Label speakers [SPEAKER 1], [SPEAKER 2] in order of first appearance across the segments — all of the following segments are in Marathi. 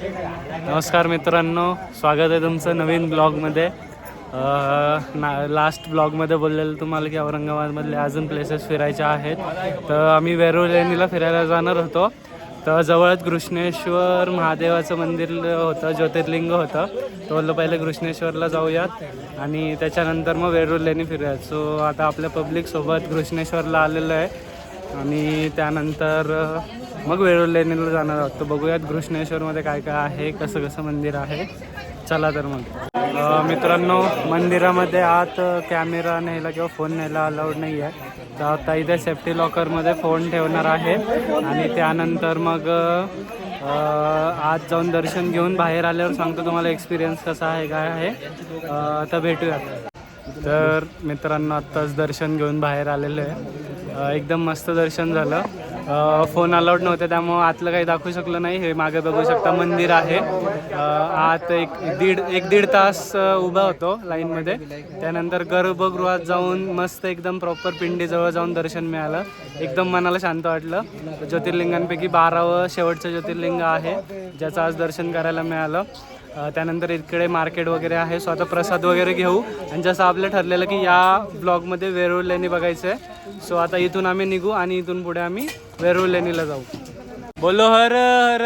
[SPEAKER 1] नमस्कार मित्रांनो स्वागत आहे तुमचं नवीन ब्लॉगमध्ये. ना लास्ट ब्लॉगमध्ये बोललेलं तुम्हाला की औरंगाबादमधले अजून प्लेसेस फिरायचे आहेत. तर आम्ही वेरूळ लेणीला फिरायला जाणार होतो. तर जवळच कृष्णेश्वर महादेवाचं मंदिर होतं ज्योतिर्लिंग होतं. तो बोललो पहिले कृष्णेश्वरला जाऊयात आणि त्याच्यानंतर मग वेरूळ लेणी फिरूयात. सो आता आपल्या पब्लिकसोबत कृष्णेश्वरला आलेलं आहे. आणि त्यानंतर मग वेरूळ लेणीला जाणार आहोत. तर बघूयात घृष्णेश्वरमध्ये काय काय आहे कसं कसं मंदिर आहे. चला तर मग. मित्रांनो मंदिरामध्ये आत कॅमेरा न्यायला किंवा फोन न्यायला अलाउड नाही आहे तर आता इथे सेफ्टी लॉकरमध्ये फोन ठेवणार आहे. आणि त्यानंतर मग आज आत जाऊन दर्शन घेऊन बाहेर आल्यावर सांगतो तुम्हाला एक्सपिरियन्स कसा आहे काय आहे. आता तर भेटूयात. तर मित्रांनो आत्ताच दर्शन घेऊन बाहेर आलेलो आहे. एकदम मस्त दर्शन झालं. फोन अलाउड नव्हते त्यामुळं आतलं काही दाखवू शकलो नाही. हे मागे बघू शकता मंदिर आहे. आत एक दीड एक दीड तास उभा होतो लाईनमध्ये. त्यानंतर गर्भगृहात जाऊन मस्त एकदम प्रॉपर पिंडीजवळ जाऊन दर्शन मिळालं. एकदम मनाला शांत वाटलं. ज्योतिर्लिंगांपैकी बारावं शेवटचं ज्योतिर्लिंग आहे ज्याचं आज दर्शन करायला मिळालं. त्यानंतर इकडे मार्केट वगैरे आहे. सो आता प्रसाद वगैरे घेऊ. आणि जसं आपलं ठरलेलं की या ब्लॉगमध्ये वेरूळ लेणी बघायचं आहे सो आता इथून आम्ही निघू आणि इथून पुढे आम्ही वेरूळ लेणीला जाऊ. बोलो हर हर.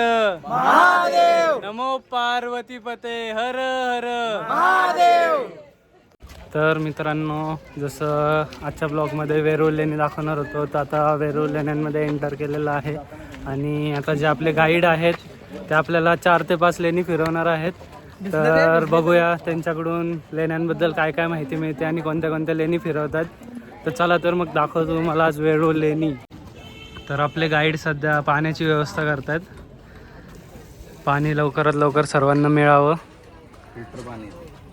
[SPEAKER 1] महादेव! नमो पार्वती पते हर हर. महादेव! तर मित्रांनो जसं आजच्या ब्लॉगमध्ये वेरूळ लेणी दाखवणार होतो तर आता वेरूळ लेण्यांमध्ये एंटर केलेलं आहे. आणि आता जे आपले गाईड आहेत ते आपल्याला चार ते पाच लेणी फिरवणार आहेत. तर बघूया त्यांच्याकडून लेण्यांबद्दल काय काय माहिती मिळते आणि कोणत्या कोणत्या लेणी फिरवतात. तर चला तर मग दाखवतो तुम्हाला आज वेरूळ लेणी. तर आपले गाईड सध्या पाण्याची व्यवस्था करतात. पाणी लवकरात लवकर सर्वांना मिळावं.
[SPEAKER 2] फिल्टर पाणी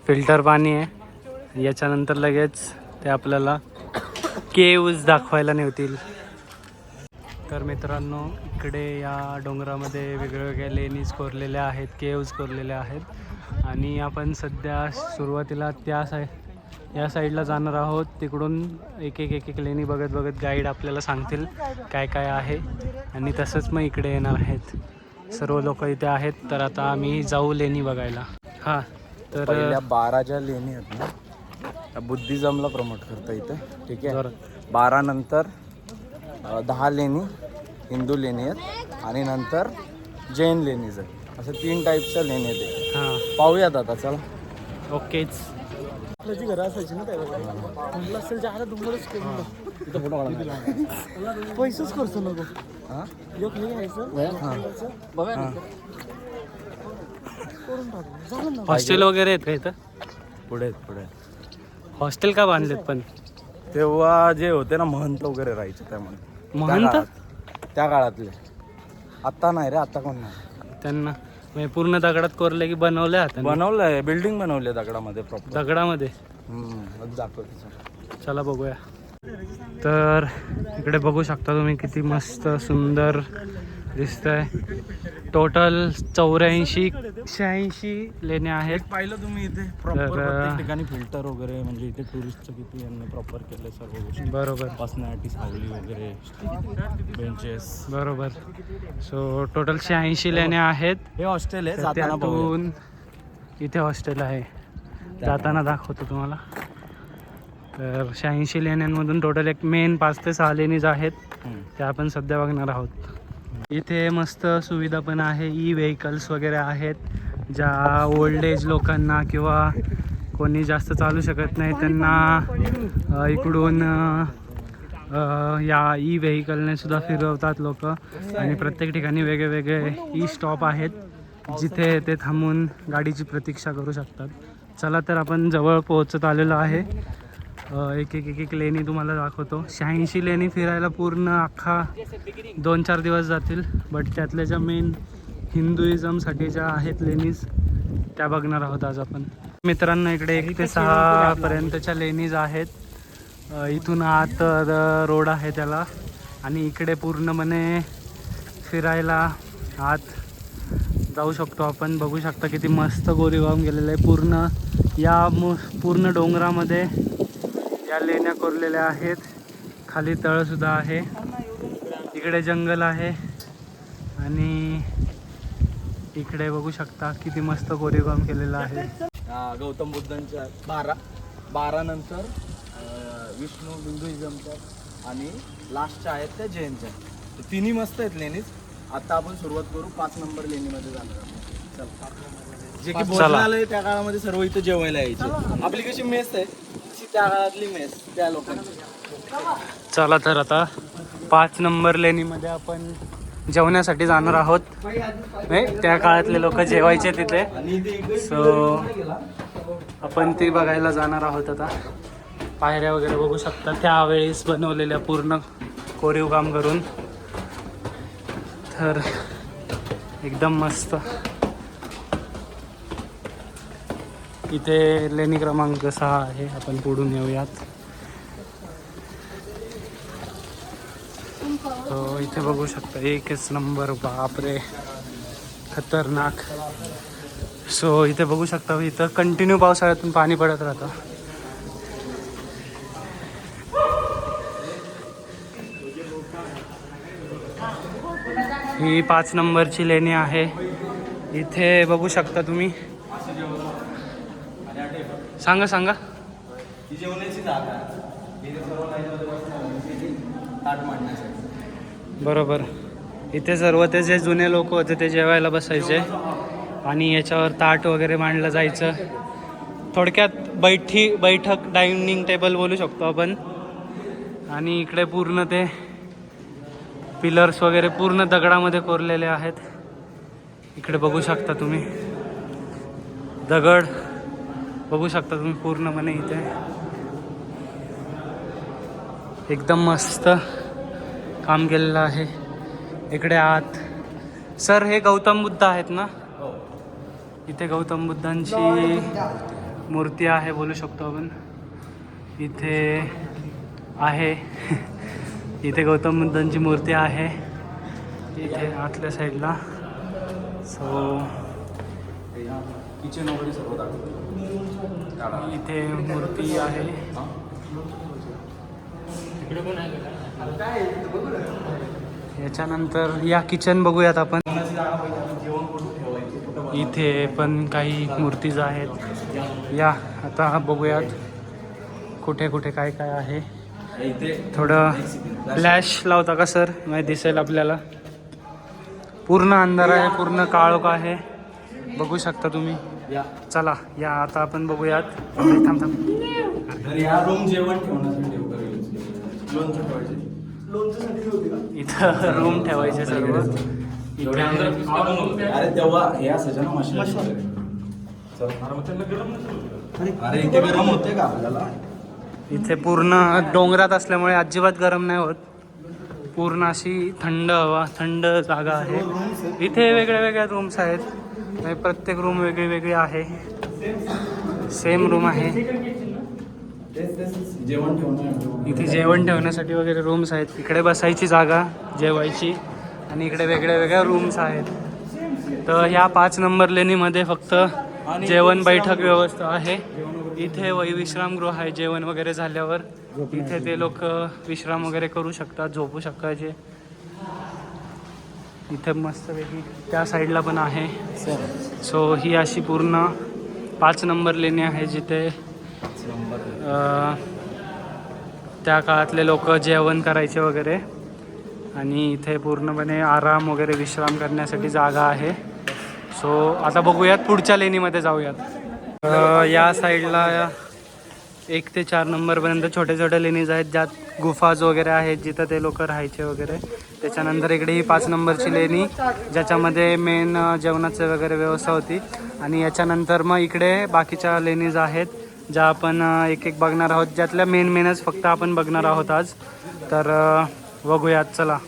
[SPEAKER 1] फिल्टर पाणी आहे. याच्यानंतर लगेच ते आपल्याला केव्ज दाखवायला नेतील तर मित्रांनो इकडे या डोंगरामध्ये वेगवेगळ्या लेणीज कोरलेल्या आहेत केव्ज कोरलेल्या आहेत. आणि आपण सध्या सुरुवातीला त्या साई या साईडला जाणार आहोत. तिकडून एक एक एक एक लेणी बघत बघत गाईड आपल्याला सांगतील काय काय आहे. आणि तसंच मग इकडे येणार आहेत. सर्व लोक इथे आहेत. तर आता आम्ही जाऊ लेणी बघायला. हां तर
[SPEAKER 2] बारा ज्या लेणी आहेत ना त्या बुद्धिझमला प्रमोट करता इथे. ठीक आहे?
[SPEAKER 1] बरं.
[SPEAKER 2] नंतर दहा लेणी हिंदू लेणी आहेत आणि नंतर जैन लेणीज आहेत. असं तीन टाईपच्या लेणी आहेत.
[SPEAKER 1] हां.
[SPEAKER 2] पाहूयात आता चला.
[SPEAKER 1] ओकेच.
[SPEAKER 2] घरं असायची ना त्यावेळेला. असेल ज्याला दुंबळच इथं फोटो काढा पैसेच खर्च नको. हां? एक हे घ्यायचं बघा
[SPEAKER 1] हॉस्टेल वगैरे आहेत का इथं?
[SPEAKER 2] पुढे आहेत, पुढे
[SPEAKER 1] हॉस्टेल का बांधलेत पण?
[SPEAKER 2] तेव्हा जे होते ना महंत वगैरे राहायचे त्यामध्ये त्या
[SPEAKER 1] महंत?
[SPEAKER 2] त्या काळातले. आत्ता नाही रे आता कोण नाही.
[SPEAKER 1] त्यांना म्हणजे पूर्ण दगडात कोरले की बनवले हाताने
[SPEAKER 2] बनवलंय बिल्डिंग बनवली दगडामध्ये प्रॉपर
[SPEAKER 1] दगडामध्ये?
[SPEAKER 2] दाखवते
[SPEAKER 1] चला बघूया. तर इकडे बघू शकता तुम्ही किती मस्त सुंदर दिसतंय. टोटल चौऱ्याऐंशी शहाऐंशी लेण्या आहेत.
[SPEAKER 2] पाहिलं तुम्ही इथे प्रॉपर ठिकाणी फिल्टर वगैरे म्हणजे इथे टुरिस्टचं किती यांनी प्रॉपर केलं सर्व गोष्टी.
[SPEAKER 1] बरोबर.
[SPEAKER 2] बसण्यासाठी सावली वगैरे बेंचेस
[SPEAKER 1] बरोबर. सो टोटल शहाऐंशी लेण्या आहेत.
[SPEAKER 2] हे हॉस्टेल आहे.
[SPEAKER 1] त्यातून इथे हॉस्टेल आहे. जाताना. दाखवतो तुम्हाला. तर शहाऐंशी लेण्यांमधून टोटल एक मेन पाच ते सहा लेणीज आहेत. त्या आपण सध्या बघणार आहोत. इथे मस्त सुविधा पण आहे ई व्हेकल्स वगैरे आहेत. ज्या ओल्ड एज लोकांना किंवा कोणी जास्त चालू शकत नाही त्यांना इकडून या ई व्हेकलने सुद्धा फिरवतात लोक. आणि प्रत्येक ठिकाणी वेगळे वेगळे ई स्टॉप आहेत जिथे ते थांबून गाडीची प्रतीक्षा करू शकतात. चला तर आपण जवळ पोहोचत आलेलो आहे. एक एक एक एक लेणी तुम्हाला दाखवतो. शहाऐंशी लेणी फिरायला पूर्ण अख्खा दोन चार दिवस जातील. बट त्यातल्या ज्या मेन हिंदुइझमसाठी ज्या आहेत लेणीज त्या बघणार आहोत आज आपण. मित्रांनो इकडे एक ते सहा पर्यंतच्या लेणीज आहेत. इथून आत रोड आहे त्याला. आणि इकडे पूर्णपणे फिरायला आत जाऊ शकतो आपण. बघू शकता किती मस्त गोरीवाम गेलेलं आहे. पूर्ण या मु पूर्ण डोंगरामध्ये या लेण्या कोरलेल्या आहेत. खाली तळसुद्धा आहे. इकडे जंगल आहे. आणि इकडे बघू शकता किती मस्त कोरीवकाम केलेलं आहे.
[SPEAKER 2] गौतम बुद्धांच्या बारा बारा नंतर विष्णू हिंदुइझमच्या आणि लास्टच्या आहेत त्या जैनच्या तर तिन्ही मस्त आहेत लेणीज आता आपण सुरुवात करू. पाच नंबर लेणीमध्ये जाणार जे की
[SPEAKER 1] चला.
[SPEAKER 2] भोजनालय त्या काळामध्ये सर्व इथं जेवायला यायचे. आपली कशी मेस आहे? त्या काळातली मेस त्या लोकांची.
[SPEAKER 1] चला तर आता पाच नंबर लेणीमध्ये आपण जेवण्यासाठी जाणार आहोत. नाही त्या काळातले लोक जेवायचे तिथे. सो आपण ते बघायला जाणार आहोत आता. पायऱ्या वगैरे बघू शकता. त्यावेळेस बनवलेल्या पूर्ण कोरीव काम करून. तर एकदम मस्त. इथे लेणी क्रमांक सहा आहे. आपण पुढून येऊयात. तो इथे बघू शकता. एकच नंबर बापरे. खतरनाक. सो इथे बघू शकता इथं कंटिन्यू पावसाळ्यातून पाणी पडत राहतं. ही पाच नंबरची लेणी आहे. इथे बघू शकता तुम्ही. सांगा सांगा.
[SPEAKER 2] ही जेवणाची जागा आहे. इथे सर्व लाईनमध्ये बसणार ताट मांडण्यासाठी.
[SPEAKER 1] बरोबर. इथे सर्व ते जे जुने लोक होते ते जेवायला बसायचे. आणि याच्यावर ताट वगैरे मांडलं जायचं. थोडक्यात बैठी बैठक डायनिंग टेबल बोलू शकतो आपण. आणि इकडे पूर्ण ते पिलर्स वगैरे पूर्ण दगडामध्ये कोरलेले आहेत. इकडे बघू शकता तुम्ही. दगड. बघू शकता तुम्ही पूर्णपणे इथे. एकदम मस्त काम केलेलं आहे. इकडे आत. सर हे गौतम बुद्ध आहेत ना? इथे गौतम बुद्धांची मूर्ती आहे बोलू शकतो आपण. इथे आहे. इथे गौतम बुद्धांची मूर्ती आहे. इथे आतल्या साईडला सो
[SPEAKER 2] किचन वगैरे सर्व दाखवतो.
[SPEAKER 1] इथे मूर्ती आहे. याच्यानंतर या किचन बघूयात आपण. इथे पण काही मूर्तीज आहेत. या आता बघूयात. कुठे कुठे काय काय आहे?
[SPEAKER 2] इथे
[SPEAKER 1] थोडं फ्लॅश लावता का सर? नाही दिसेल आपल्याला. पूर्ण अंधार आहे पूर्ण काळोख आहे. बघू शकता तुम्ही.
[SPEAKER 2] या.
[SPEAKER 1] चला या आता आपण बघूयात. थांब थांब
[SPEAKER 2] या रूम जेवण ठेवण्यासाठी
[SPEAKER 1] इथं रूम ठेवायचे सर्व.
[SPEAKER 2] अरे तेव्हा हे असायचं ना मशीन. अरे इथे गरम होते का आपल्याला?
[SPEAKER 1] इथे पूर्ण डोंगरात असल्यामुळे अजिबात गरम नाही होत. पूर्ण अशी थंड हवा थंड जागा आहे. इथे वेगळ्या वेगळ्या रूम्स आहेत. म्हणजे प्रत्येक रूम वेगळी वेगळी आहे. सेम रूम आहे.
[SPEAKER 2] जेवण
[SPEAKER 1] इथे जेवण ठेवण्यासाठी वगैरे रूम्स आहेत. इकडे बसायची जागा जेवायची. आणि इकडे वेगळ्या वेगळ्या रूम्स आहेत. तर ह्या पाच नंबर लेणीमध्ये फक्त जेवण बैठक व्यवस्था आहे. इथे वै विश्रामगृह आहे जेवण वगैरे झाल्यावर. इथे ते लोक विश्राम वगैरे करू शकतात झोपू शकायचे इथे मस्तपैकी त्या साईडला पण आहे. सो ही अशी पूर्ण पाच नंबर लेणी आहे जिथे त्या काळातले लोक जेवण करायचे वगैरे. आणि इथे पूर्णपणे आराम वगैरे विश्राम करण्यासाठी जागा आहे. सो आता बघूयात पुढच्या लेणीमध्ये जाऊयात. या साईडला एक ते चार नंबरपर्यंत छोटे छोटे लेणीज आहेत ज्यात गुफाज वगैरे आहेत जिथं ते लोक राहायचे वगैरे. त्याच्यानंतर इकडे ही पाच नंबरची लेणी ज्याच्यामध्ये मेन जेवणाचं वगैरे व्यवस्था होती. आणि याच्यानंतर मग इकडे बाकीच्या लेणीज आहेत ज्या आपण एक एक बघणार आहोत. ज्यातल्या मेन मेनच फक्त आपण बघणार आहोत आज. तर बघूयात चला.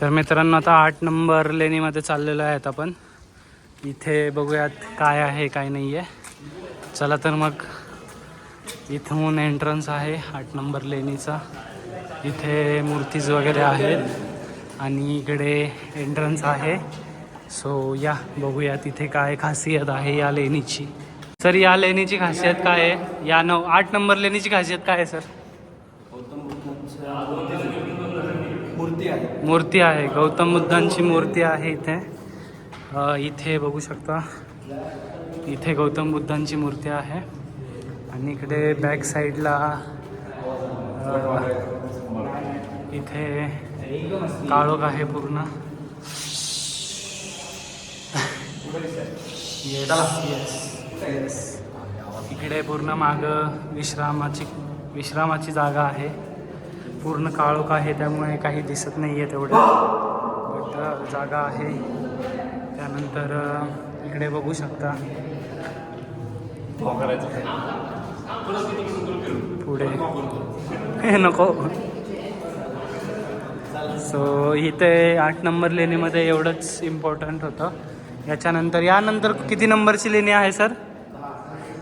[SPEAKER 1] तर मित्रांनो आता आठ नंबर लेणीमध्ये चाललेलो आहेत आपण. इथे बघूयात काय आहे काय नाही आहे चला तर मग. इथून एंट्रन्स आहे आठ नंबर लेणीचा इथे मूर्तीज वगैरे आहेत आणि इकडे एंट्रन्स आहे. सो या बघूया तिथे काय खासियत आहे या लेणीची सर या लेणीची खासियत काय आहे? या नऊ आठ नंबर लेणीची खासियत काय आहे सर
[SPEAKER 2] मूर्ती आहे.
[SPEAKER 1] मूर्ती आहे. गौतम बुद्धांची मूर्ती आहे इथे. इथे बघू शकता. इथे गौतम बुद्धांची मूर्ती आहे. आणि इकडे बॅक साईडला इथे काळोख आहे पूर्ण. येस येस येस इकडे पूर्ण माग विश्रामाची विश्रामाची जागा आहे. पूर्ण काळोख आहे त्यामुळे काही दिसत नाही आहे तेवढं बट जागा आहे. त्यानंतर इकडे बघू शकता. पुढे. हे नको. सो इथे आठ नंबर लेणीमध्ये एवढंच इम्पॉर्टंट होतं. याच्यानंतर यानंतर किती नंबरची लेणी आहे सर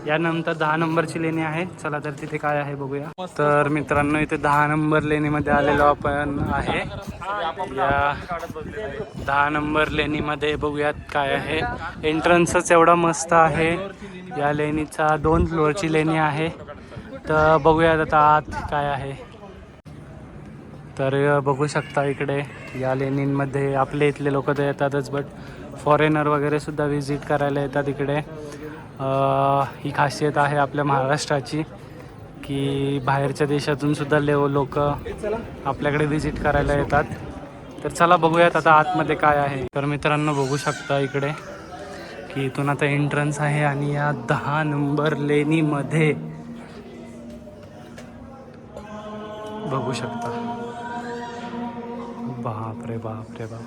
[SPEAKER 1] यानंतर दहा नंबरची लेणी आहे चला तर तिथे काय आहे बघूया. तर मित्रांनो इथे दहा नंबर लेणीमध्ये आलेलो आपण आहे. या दहा नंबर लेणीमध्ये बघूयात काय आहे. एंट्रन्सच एवढा मस्त आहे. या लेणीचा दोन फ्लोअरची लेणी आहे. तर बघूयात आता आत काय आहे. तर बघू शकता इकडे या लेणींमध्ये आपले इथले लोक तर येतातच बट फॉरेनर वगैरे सुद्धा व्हिजिट करायला येतात इकडे. ही खासियत आहे आपल्या महाराष्ट्राची की बाहेरच्या देशातून सुद्धा लेव लोक आपल्याकडे व्हिजिट करायला येतात. तर चला बघूयात आता आतमध्ये काय आहे. तर मित्रांनो बघू शकता इकडे की इथून आता एंट्रन्स आहे आणि या दहा नंबर लेणीमध्ये बघू शकता. बाप रे बाप रे बाप.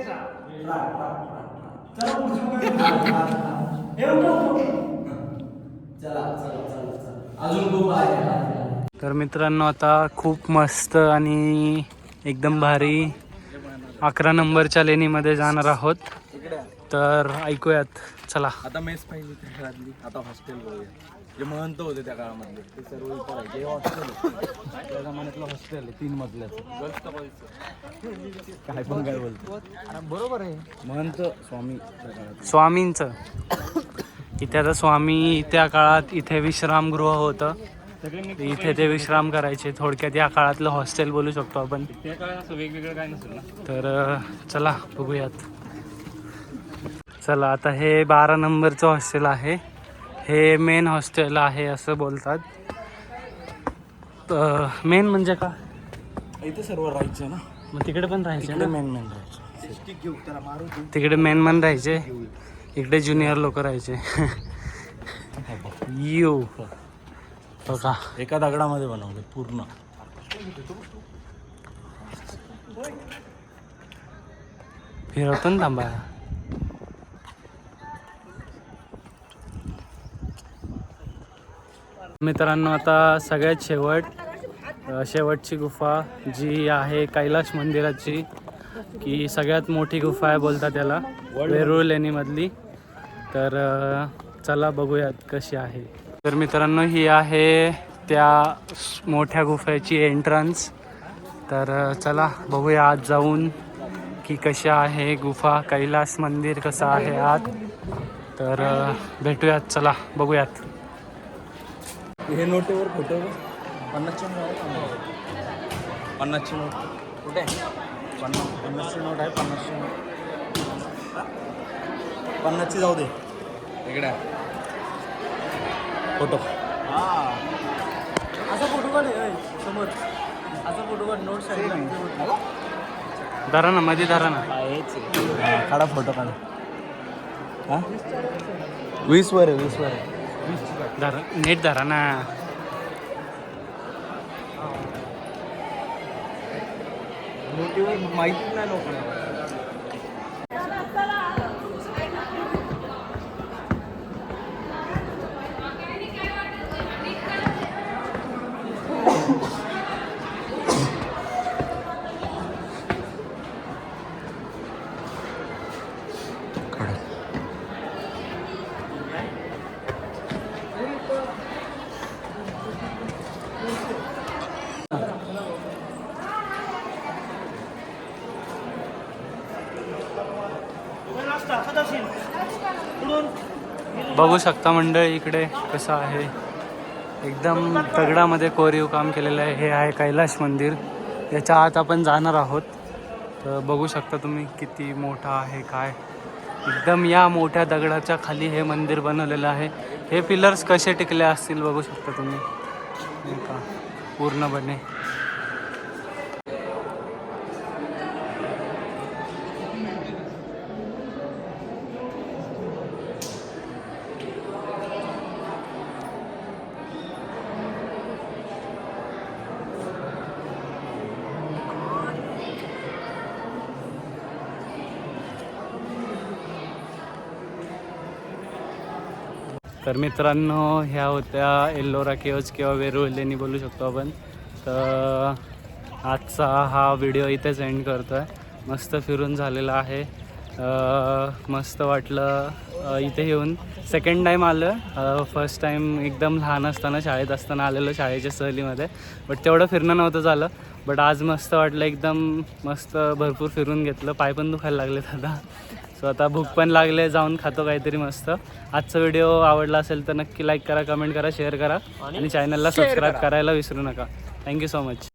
[SPEAKER 3] ऑर्केस्ट्रा
[SPEAKER 2] अजून खूप आहे
[SPEAKER 1] तर मित्रांनो आता खूप मस्त आणि एकदम भारी अकरा नंबरच्या लेणीमध्ये जाणार आहोत. तर ऐकूयात चला.
[SPEAKER 2] आता मेस पाहिजे आता हॉस्टेल बघूया. जे महंत होते त्या काळामधले ते सर्व इथं आहे. जे हॉस्टेल त्या जमान्यातलं हॉस्टेल आहे तीन मजल्याचं काय पण काय बोलतो. बरोबर आहे. महंत स्वामी त्या काळात.
[SPEAKER 1] स्वामींचं. इथे आता स्वामी त्या काळात इथे विश्रामगृह होतं. इथे ते विश्राम करायचे. थोडक्यात या काळातलं हॉस्टेल बोलू शकतो आपण.
[SPEAKER 3] वेगवेगळं काय नसेल ना.
[SPEAKER 1] तर अ, चला बघूयात. चला आता हे बारा नंबरचं हॉस्टेल आहे. हे मेन हॉस्टेल आहे असं बोलतात. मेन म्हणजे का?
[SPEAKER 2] इथे सर्व राहायचं ना.
[SPEAKER 1] मग तिकडे पण राहायचे ना?
[SPEAKER 2] मेन मेन राहायचं.
[SPEAKER 1] तिकडे मेन मन राहायचे. इकडे ज्युनियर लोक राहायचे. यू. बघा.
[SPEAKER 2] एका दगडामध्ये बनवले पूर्ण.
[SPEAKER 1] फिरवतो ना थांबा. मित्रांनो आता सगळ्यात शेवट शेवटची गुफा जी आहे कैलाश मंदिराची की सगळ्यात मोठी गुफा आहे बोलतात त्याला वेरूळ लेणीमधली तर चला बघूयात कशी आहे. तर मित्रांनो ही आहे त्या मोठ्या गुफेची एंट्रन्स तर चला बघूया आत जाऊन की कशा आहे गुफा कैलास मंदिर कसं आहे आत. तर भेटूयात चला बघूयात.
[SPEAKER 2] हे नोटेवर फोटो पन्नासची नोट आहे पन्नासची नोट. कुठे पन्नास पन्नासची नोट आहे पन्नासची नोट. पन्नासची जाऊ दे. इकडे फोटो. असा फोटो काढ समोर. असा फोटो काढ नोट
[SPEAKER 1] धरा ना मध्ये धरा ना.
[SPEAKER 2] काढा फोटो काढा. हा? वीस वर आहे वीस वर आहे.
[SPEAKER 1] धरा नीट धरा ना
[SPEAKER 2] माहिती नाही लोकांना.
[SPEAKER 1] बघू शकता मंडळी इकडे कसं आहे. एकदम दगडामध्ये कोरीव काम केलेलं आहे. हे आहे कैलाश मंदिर. याच्या आत आपण जाणार आहोत. तर बघू शकता तुम्ही किती मोठा आहे काय. एकदम या मोठ्या दगडाच्या खाली हे मंदिर बनवलेलं आहे. हे पिलर्स कसे टिकले असतील बघू शकता तुम्ही. का पूर्णपणे. तर मित्रांनो ह्या होत्या एल्लोरा केव्ज किंवा वेरूळ लेणी बोलू शकतो आपण. तर आजचा हा व्हिडिओ इथेच एंड करतो आहे मस्त फिरून झालेला आहे. मस्त वाटलं इथे येऊन. सेकंड टाईम आलं फर्स्ट टाईम एकदम लहान असताना शाळेत असताना आलेलो शाळेच्या सहलीमध्ये. बट तेवढं फिरणं नव्हतं झालं. बट आज मस्त वाटलं एकदम मस्त भरपूर फिरून घेतलं. पाय पण दुखायला लागलेत आता. सो आता भूक पण लागले जाऊन खातो काहीतरी मस्त. आजचा व्हिडिओ आवडला असेल तर नक्की लाईक करा कमेंट करा शेअर करा. आणि चॅनलला सबस्क्राईब करायला विसरू नका. Thank you so much